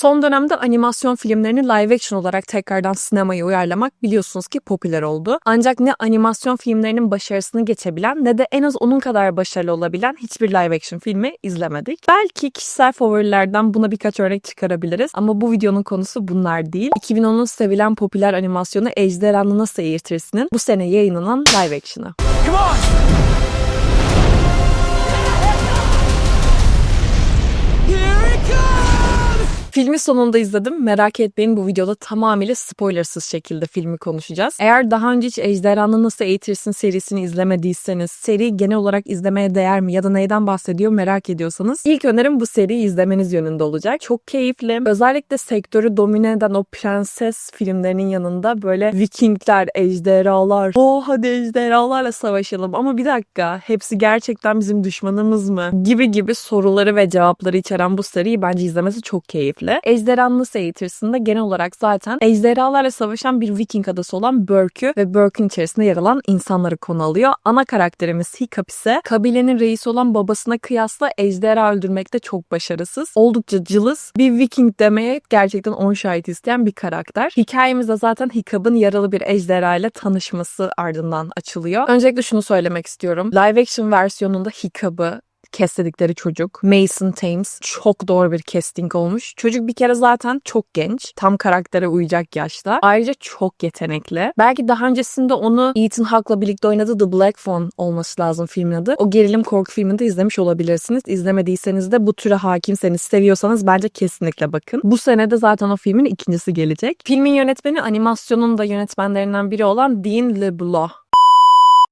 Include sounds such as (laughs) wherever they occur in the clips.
Son dönemde animasyon filmlerini live action olarak tekrardan sinemaya uyarlamak biliyorsunuz ki popüler oldu. Ancak ne animasyon filmlerinin başarısını geçebilen ne de en az onun kadar başarılı olabilen hiçbir live action filmi izlemedik. Belki kişisel favorilerden buna birkaç örnek çıkarabiliriz ama bu videonun konusu bunlar değil. 2010'un sevilen popüler animasyonu Ejderhanı Nasıl Eğitirsinin bu sene yayınlanan live action'ı. Come on! Here it comes! Filmi sonunda izledim. Merak etmeyin bu videoda tamamıyla spoilersız şekilde filmi konuşacağız. Eğer daha önce hiç Ejderhanı Nasıl Eğitirsin serisini izlemediyseniz, seri genel olarak izlemeye değer mi ya da neyden bahsediyor merak ediyorsanız ilk önerim bu seriyi izlemeniz yönünde olacak. Çok keyifli. Özellikle sektörü domine eden o prenses filmlerinin yanında böyle Vikingler, ejderhalar, oh hadi ejderhalarla savaşalım ama bir dakika hepsi gerçekten bizim düşmanımız mı? Gibi gibi soruları ve cevapları içeren bu seriyi bence izlemesi çok keyifli. Ejderhanı Nasıl Eğitirsin'de genel olarak zaten ejderhalarla savaşan bir Viking adası olan Börk'ü ve Börk'ün içerisinde yer alan insanları konu alıyor. Ana karakterimiz Hiccup ise kabilenin reisi olan babasına kıyasla ejderha öldürmekte çok başarısız. Oldukça cılız bir Viking demeye gerçekten on şahit isteyen bir karakter. Hikayemiz de zaten Hiccup'ın yaralı bir ejderha ile tanışması ardından açılıyor. Öncelikle şunu söylemek istiyorum. Live action versiyonunda Hiccup'ı kesledikleri çocuk. Mason Thames çok doğru bir casting olmuş. Çocuk bir kere zaten çok genç. Tam karaktere uyacak yaşta. Ayrıca çok yetenekli. Belki daha öncesinde onu Ethan Hawke'la birlikte oynadığı The Black Phone olması lazım filmin adı. O gerilim korku filmini de izlemiş olabilirsiniz. İzlemediyseniz de bu türe hakimseniz, seviyorsanız bence kesinlikle bakın. Bu sene de zaten o filmin ikincisi gelecek. Filmin yönetmeni animasyonun da yönetmenlerinden biri olan Dean LeBlanc.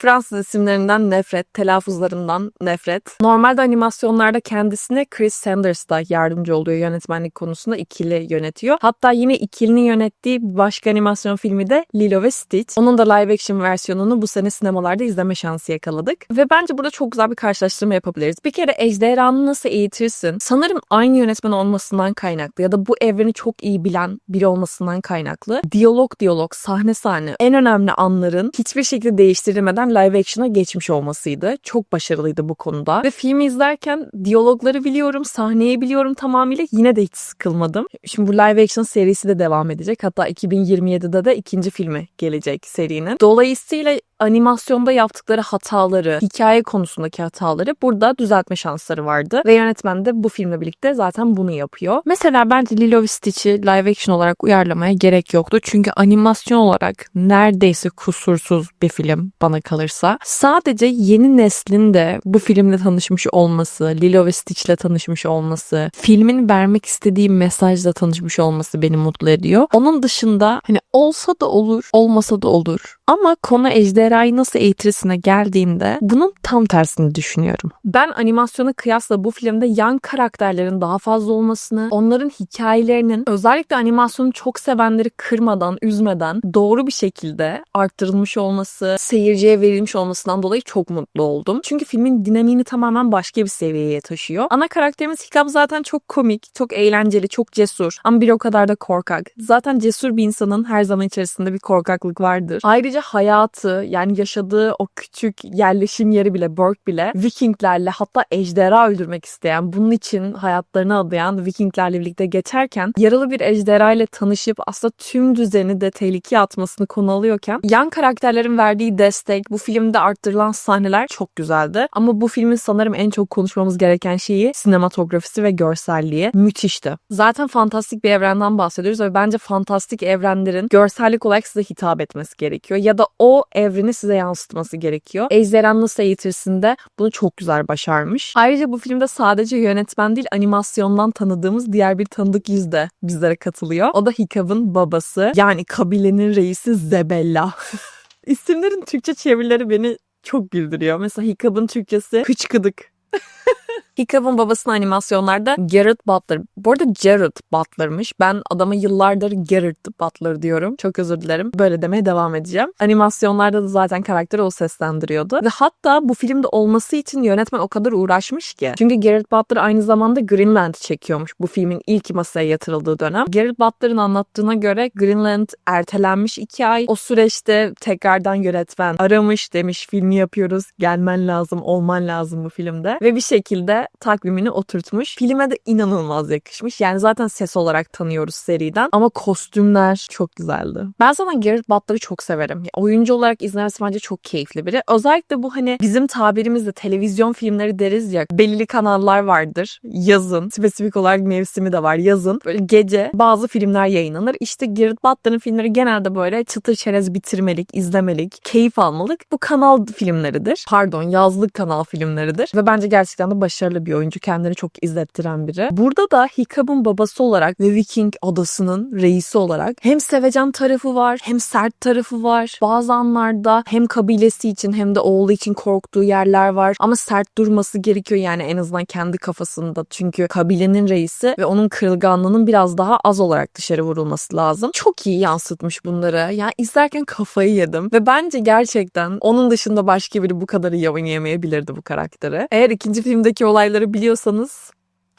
Fransız isimlerinden nefret, telaffuzlarından nefret. Normalde animasyonlarda kendisine Chris Sanders da yardımcı oluyor yönetmenlik konusunda ikili yönetiyor. Hatta yine ikilinin yönettiği başka animasyon filmi de Lilo ve Stitch. Onun da live action versiyonunu bu sene sinemalarda izleme şansı yakaladık. Ve bence burada çok güzel bir karşılaştırma yapabiliriz. Bir kere Ejderhanı Nasıl Eğitirsin? Sanırım aynı yönetmen olmasından kaynaklı ya da bu evreni çok iyi bilen biri olmasından kaynaklı. Diyalog diyalog, sahne sahne en önemli anların hiçbir şekilde değiştirilmeden live action'a geçmiş olmasıydı. Çok başarılıydı bu konuda. Ve filmi izlerken diyalogları biliyorum, sahneyi biliyorum tamamıyla yine de hiç sıkılmadım. Şimdi bu live action serisi de devam edecek. Hatta 2027'de de ikinci filmi gelecek serinin. Dolayısıyla animasyonda yaptıkları hataları, hikaye konusundaki hataları burada düzeltme şansları vardı. Ve yönetmen de bu filmle birlikte zaten bunu yapıyor. Mesela bence Lilo ve Stitch'i live action olarak uyarlamaya gerek yoktu. Çünkü animasyon olarak neredeyse kusursuz bir film bana kalırsa. Sadece yeni neslin de bu filmle tanışmış olması, Lilo ve Stitch'le tanışmış olması, filmin vermek istediği mesajla tanışmış olması beni mutlu ediyor. Onun dışında hani olsa da olur, olmasa da olur. Ama konu ejderhayı nasıl eğitirisine geldiğinde bunun tam tersini düşünüyorum. Ben animasyona kıyasla bu filmde yan karakterlerin daha fazla olmasını, onların hikayelerinin özellikle animasyonu çok sevenleri kırmadan, üzmeden doğru bir şekilde arttırılmış olması, seyirciye verilmiş olmasından dolayı çok mutlu oldum. Çünkü filmin dinamiğini tamamen başka bir seviyeye taşıyor. Ana karakterimiz Hiccup zaten çok komik, çok eğlenceli, çok cesur ama bir o kadar da korkak. Zaten cesur bir insanın her zaman içerisinde bir korkaklık vardır. Ayrıca hayatı yani yaşadığı o küçük yerleşim yeri bile Burke bile Vikinglerle hatta ejderha öldürmek isteyen bunun için hayatlarını adayan Vikinglerle birlikte geçerken yaralı bir ejderha ile tanışıp aslında tüm düzeni de tehlikeye atmasını konu alıyorken yan karakterlerin verdiği destek bu filmde arttırılan sahneler çok güzeldi. Ama bu filmin sanırım en çok konuşmamız gereken şeyi sinematografisi ve görselliği müthişti. Zaten fantastik bir evrenden bahsediyoruz ve bence fantastik evrenlerin görsellik olarak size hitap etmesi gerekiyor. Ya da o evreni size yansıtması gerekiyor. Ejderhan Nasıl Eğitirsin de bunu çok güzel başarmış. Ayrıca bu filmde sadece yönetmen değil animasyondan tanıdığımız diğer bir tanıdık yüz de bizlere katılıyor. O da Hiccup'ın babası yani kabilenin reisi Zebella. (laughs) İsimlerin Türkçe çevirileri beni çok güldürüyor. Mesela Hiccup'ın Türkçesi hıçkıdık. (laughs) Hiccup'ın babasının animasyonlarda Garrett Butler. Bu arada Jared Butler'mış. Ben adama yıllardır Garrett Butler diyorum. Çok özür dilerim. Böyle demeye devam edeceğim. Animasyonlarda da zaten karakteri o seslendiriyordu. Ve hatta bu filmde olması için yönetmen o kadar uğraşmış ki. Çünkü Garrett Butler aynı zamanda Greenland çekiyormuş bu filmin ilk masaya yatırıldığı dönem. Garrett Butler'ın anlattığına göre Greenland ertelenmiş iki ay. O süreçte tekrardan yönetmen aramış demiş filmi yapıyoruz. Gelmen lazım, olman lazım bu filmde. Ve bir şekilde takvimini oturtmuş. Filme de inanılmaz yakışmış. Yani zaten ses olarak tanıyoruz seriden. Ama kostümler çok güzeldi. Ben zaten Gareth Butler'ı çok severim. Ya, Oyuncu olarak izlemesi bence çok keyifli biri. Özellikle bu hani bizim tabirimizde televizyon filmleri deriz ya. Belirli kanallar vardır. Yazın. Spesifik olarak mevsimi de var. Yazın. Böyle gece bazı filmler yayınlanır. İşte Gareth Butler'ın filmleri genelde böyle çıtır çerez bitirmelik, izlemelik, keyif almalık. Bu kanal filmleridir. Pardon yazlık kanal filmleridir. Ve bence gerçekten de başarılı bir oyuncu. Kendini çok izlettiren biri. Burada da Hickab'ın babası olarak ve Viking adasının reisi olarak hem sevecen tarafı var hem sert tarafı var. Bazı anlarda hem kabilesi için hem de oğlu için korktuğu yerler var. Ama sert durması gerekiyor yani en azından kendi kafasında. Çünkü kabilenin reisi ve onun kırılganlığının biraz daha az olarak dışarı vurulması lazım. Çok iyi yansıtmış bunları. Yani izlerken kafayı yedim. Ve bence gerçekten onun dışında başka biri bu kadar iyi oynayamayabilirdi bu karakteri. Eğer ikinci filmdeki olayları biliyorsanız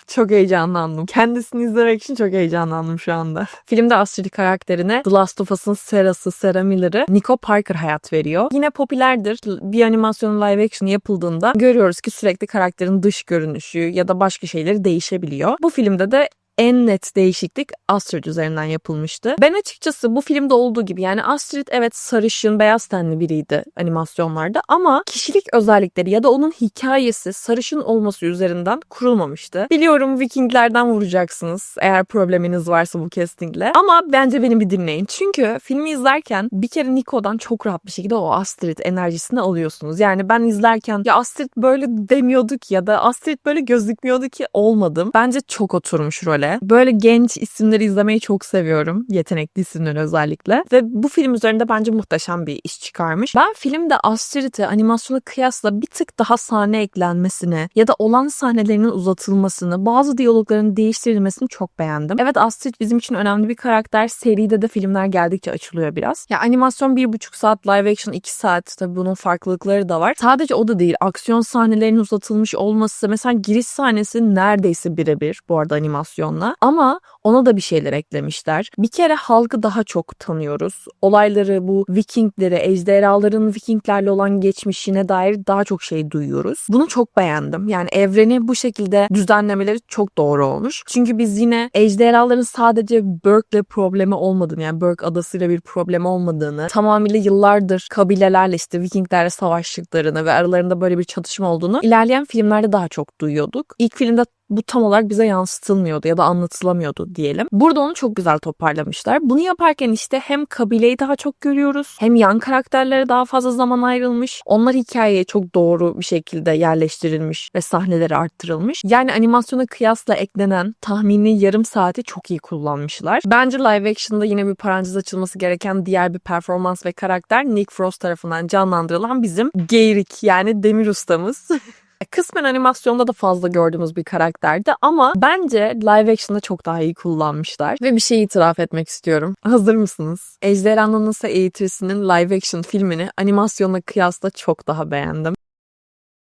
çok heyecanlandım. Kendisini izlemek için çok heyecanlandım şu anda. Filmde Astrid karakterine The Last of Us'ın Sarah'sı, Sarah Miller'ı Nico Parker hayat veriyor. Yine popülerdir. Bir animasyon live action yapıldığında görüyoruz ki sürekli karakterin dış görünüşü ya da başka şeyleri değişebiliyor. Bu filmde de en net değişiklik Astrid üzerinden yapılmıştı. Ben açıkçası bu filmde olduğu gibi yani Astrid evet sarışın, beyaz tenli biriydi animasyonlarda ama kişilik özellikleri ya da onun hikayesi sarışın olması üzerinden kurulmamıştı. Biliyorum Vikinglerden vuracaksınız eğer probleminiz varsa bu castingle. Ama bence beni bir dinleyin. Çünkü filmi izlerken bir kere Nico'dan çok rahat bir şekilde o Astrid enerjisini alıyorsunuz. Yani ben izlerken ya Astrid böyle demiyorduk ya da Astrid böyle gözükmüyordu ki olmadım. Bence çok oturmuş role. Böyle genç isimleri izlemeyi çok seviyorum. Yetenekli isimleri özellikle. Ve bu film üzerinde bence muhteşem bir iş çıkarmış. Ben filmde Astrid'e animasyona kıyasla bir tık daha sahne eklenmesini ya da olan sahnelerinin uzatılmasını, bazı diyalogların değiştirilmesini çok beğendim. Evet Astrid bizim için önemli bir karakter. Seride de filmler geldikçe açılıyor biraz. Ya animasyon bir buçuk saat, live action iki saat. Tabii bunun farklılıkları da var. Sadece o da değil. Aksiyon sahnelerinin uzatılmış olması. Mesela giriş sahnesi neredeyse birebir bu arada animasyonla. Ama ona da bir şeyler eklemişler. Bir kere halkı daha çok tanıyoruz. Olayları bu Vikingleri, ejderhaların Vikinglerle olan geçmişine dair daha çok şey duyuyoruz. Bunu çok beğendim. Yani evreni bu şekilde düzenlemeleri çok doğru olmuş. Çünkü biz yine ejderhaların sadece Burke'le problemi olmadığını yani Burke adasıyla bir problem olmadığını tamamıyla yıllardır kabilelerle işte Vikinglerle savaştıklarını ve aralarında böyle bir çatışma olduğunu ilerleyen filmlerde daha çok duyuyorduk. İlk filmde bu tam olarak bize yansıtılmıyordu ya da anlatılamıyordu diyelim. Burada onu çok güzel toparlamışlar. Bunu yaparken işte hem kabileyi daha çok görüyoruz hem yan karakterlere daha fazla zaman ayrılmış. Onlar hikayeye çok doğru bir şekilde yerleştirilmiş ve sahneleri arttırılmış. Yani animasyona kıyasla eklenen tahmini yarım saati çok iyi kullanmışlar. Bence live action'da yine bir parantez açılması gereken diğer bir performans ve karakter Nick Frost tarafından canlandırılan bizim Geyrik yani Demir ustamız. (laughs) Kısmen animasyonda da fazla gördüğümüz bir karakterdi ama bence live action'da çok daha iyi kullanmışlar. Ve bir şey itiraf etmek istiyorum. Hazır mısınız? Ejderhanı Nasıl Eğitirsin'in live action filmini animasyonla kıyasla çok daha beğendim.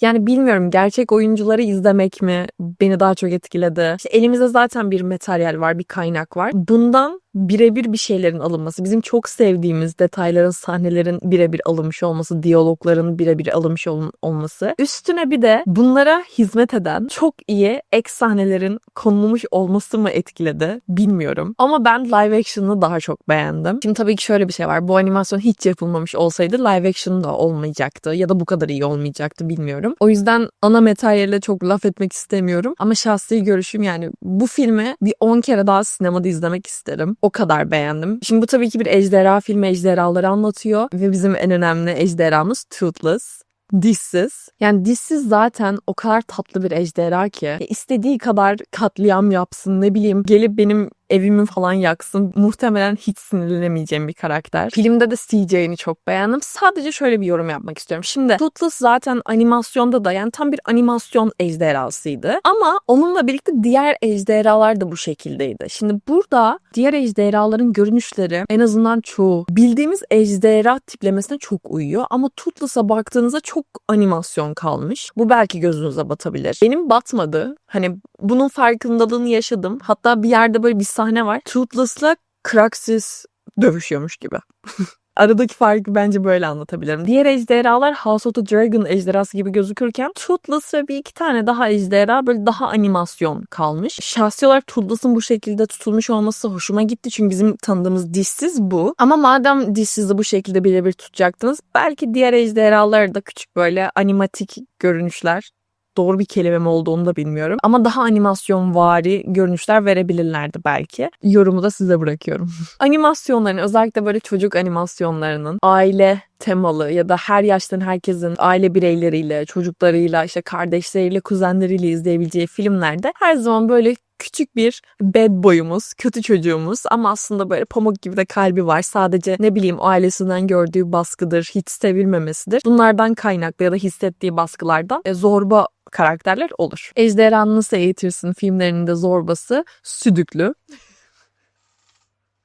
Yani bilmiyorum gerçek oyuncuları izlemek mi beni daha çok etkiledi. İşte elimizde zaten bir materyal var, bir kaynak var. Bundan birebir bir şeylerin alınması, bizim çok sevdiğimiz detayların, sahnelerin birebir alınmış olması, diyalogların birebir alınmış ol- olması. Üstüne bir de bunlara hizmet eden çok iyi ek sahnelerin konulmuş olması mı etkiledi bilmiyorum. Ama ben live action'ı daha çok beğendim. Şimdi tabii ki şöyle bir şey var. Bu animasyon hiç yapılmamış olsaydı live action da olmayacaktı ya da bu kadar iyi olmayacaktı bilmiyorum. O yüzden ana materyale çok laf etmek istemiyorum. Ama şahsi görüşüm yani bu filmi bir 10 kere daha sinemada izlemek isterim. O kadar beğendim. Şimdi bu tabii ki bir ejderha filmi ejderhaları anlatıyor ve bizim en önemli ejderhamız Toothless. Dişsiz. Yani dişsiz zaten o kadar tatlı bir ejderha ki. Ya istediği kadar katliam yapsın ne bileyim gelip benim evimi falan yaksın. Muhtemelen hiç sinirlenemeyeceğim bir karakter. Filmde de CJ'ni çok beğendim. Sadece şöyle bir yorum yapmak istiyorum. Şimdi Toothless zaten animasyonda da yani tam bir animasyon ejderhasıydı. Ama onunla birlikte diğer ejderhalar da bu şekildeydi. Şimdi burada diğer ejderhaların görünüşleri en azından çoğu bildiğimiz ejderha tiplemesine çok uyuyor. Ama Toothless'a baktığınızda çok animasyon kalmış. Bu belki gözünüze batabilir. Benim batmadı. Hani bunun farkındalığını yaşadım. Hatta bir yerde böyle bir sahne var. Toothless'la Kraxis dövüşüyormuş gibi. (laughs) Aradaki farkı bence böyle anlatabilirim. Diğer ejderhalar House of the Dragon ejderhası gibi gözükürken Toothless ve bir iki tane daha ejderha böyle daha animasyon kalmış. Şahsi olarak Toothless'ın bu şekilde tutulmuş olması hoşuma gitti çünkü bizim tanıdığımız dişsiz bu. Ama madem dişsizi bu şekilde birebir tutacaktınız belki diğer ejderhaları da küçük böyle animatik görünüşler doğru bir kelime mi oldu onu da bilmiyorum. Ama daha animasyon vari görünüşler verebilirlerdi belki. Yorumu da size bırakıyorum. (laughs) Animasyonların özellikle böyle çocuk animasyonlarının aile temalı ya da her yaştan herkesin aile bireyleriyle, çocuklarıyla, işte kardeşleriyle, kuzenleriyle izleyebileceği filmlerde her zaman böyle küçük bir bad boyumuz, kötü çocuğumuz ama aslında böyle pamuk gibi de kalbi var. Sadece ne bileyim ailesinden gördüğü baskıdır, hiç sevilmemesidir. Bunlardan kaynaklı ya da hissettiği baskılardan e, zorba karakterler olur. Ejderhanı Nasıl Eğitirsin filmlerinin de zorbası Südüklü.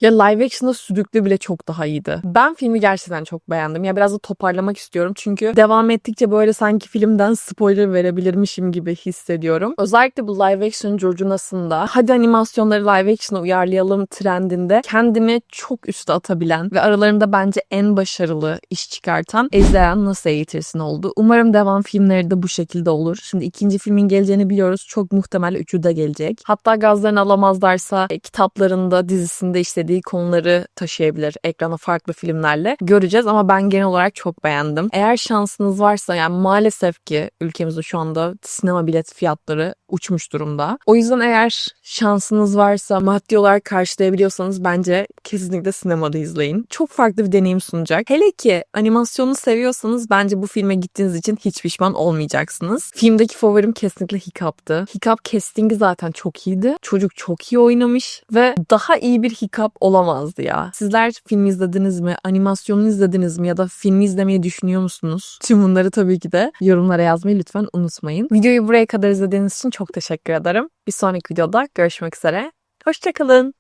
Ya live action'da Südüklü bile çok daha iyiydi. Ben filmi gerçekten çok beğendim. Ya biraz da toparlamak istiyorum. Çünkü devam ettikçe böyle sanki filmden spoiler verebilirmişim gibi hissediyorum. Özellikle bu live action curcunasında hadi animasyonları live action'a uyarlayalım trendinde kendini çok üste atabilen ve aralarında bence en başarılı iş çıkartan Ejderhanı Nasıl Eğitirsin oldu. Umarım devam filmleri de bu şekilde olur. Şimdi ikinci filmin geleceğini biliyoruz. Çok muhtemel üçü de gelecek. Hatta gazlarını alamazlarsa e, kitaplarında, dizisinde işlediği konuları taşıyabilir ekrana farklı filmlerle. Göreceğiz ama ben genel olarak çok beğendim. Eğer şansınız varsa yani maalesef ki ülkemizde şu anda sinema bilet fiyatları uçmuş durumda. O yüzden eğer şansınız varsa maddi olarak karşılayabiliyorsanız bence kesinlikle sinemada izleyin. Çok farklı bir deneyim sunacak. Hele ki animasyonu seviyorsanız bence bu filme gittiğiniz için hiç pişman olmayacaksınız. Filmdeki favorim kesinlikle Hikap'tı. Hikap castingi zaten çok iyiydi. Çocuk çok iyi oynamış ve daha iyi bir Hikap olamazdı ya. Sizler filmi izlediniz mi? Animasyonunu izlediniz mi? Ya da filmi izlemeyi düşünüyor musunuz? Tüm bunları tabii ki de yorumlara yazmayı lütfen unutmayın. Videoyu buraya kadar izlediğiniz için çok teşekkür ederim. Bir sonraki videoda görüşmek üzere. Hoşçakalın.